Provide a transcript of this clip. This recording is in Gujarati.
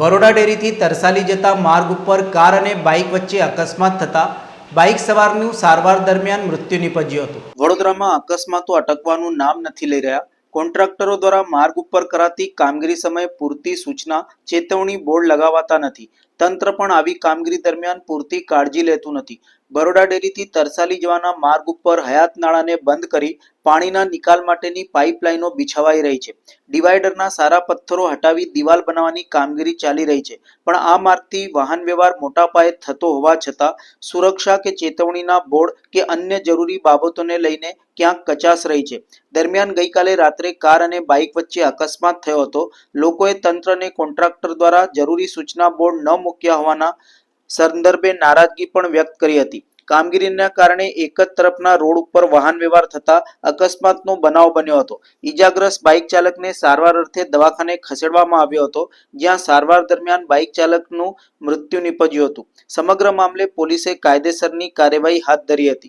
બરોડા ડેરીથી તરસાલી જતા માર્ગ ઉપર કાર અને બાઇક વચ્ચે અકસ્માત થતા બાઇક સવારનું સારવાર દરમિયાન મૃત્યુ નીપજ્યું હતું. વડોદરામાં અકસ્માતો અટકવાનું નામ નથી લઈ રહ્યા. કોન્ટ્રાક્ટરો દ્વારા માર્ગ ઉપર કરાતી કામગીરી સમયે પૂરતી સૂચના, ચેતવણી બોર્ડ લગાવાતા નથી. તંત્ર પણ આવી કામગીરી દરમિયાન પૂરતી કાળજી લેતું નથી. બરોડા ડેરીથી તરસાલી જવાના માર્ગ ઉપર હયાત નાળાને બંધ કરી પાણીના નિકાલ માટેની પાઇપલાઇનો બિછાવાઈ રહી છે. ડિવાઈડરના સારા પથ્થરો હટાવી દિવાલ બનાવવાની કામગીરી ચાલી રહી છે. પણ આ માર્ગથી વાહન વ્યવહાર મોટા પાયે થતો હોવા છતાં સુરક્ષા કે ચેતવણીના બોર્ડ કે અન્ય જરૂરી બાબતોને લઈને ક્યાંક કચાશ રહી છે. દરમિયાન ગઈકાલે રાત્રે કાર અને બાઇક વચ્ચે અકસ્માત થયો હતો. લોકોએ તંત્રને કોન્ટ્રાક્ટર દ્વારા જરૂરી સૂચના બોર્ડ ન મૂક્યા હોવાના સંદર્ભે નારાજગી પણ વ્યક્ત કરી હતી. કામગીરીના કારણે એક જ તરફના રોડ ઉપર વાહન વ્યવહાર થતા અકસ્માતનો બનાવ બન્યો હતો. ઈજાગ્રસ્ત બાઇક ચાલકને સારવાર અર્થે દવાખાને ખસેડવામાં આવ્યો હતો, જ્યાં સારવાર દરમિયાન બાઇક ચાલકનું મૃત્યુ નીપજ્યું હતું. સમગ્ર મામલે પોલીસે કાયદેસરની કાર્યવાહી હાથ ધરી હતી.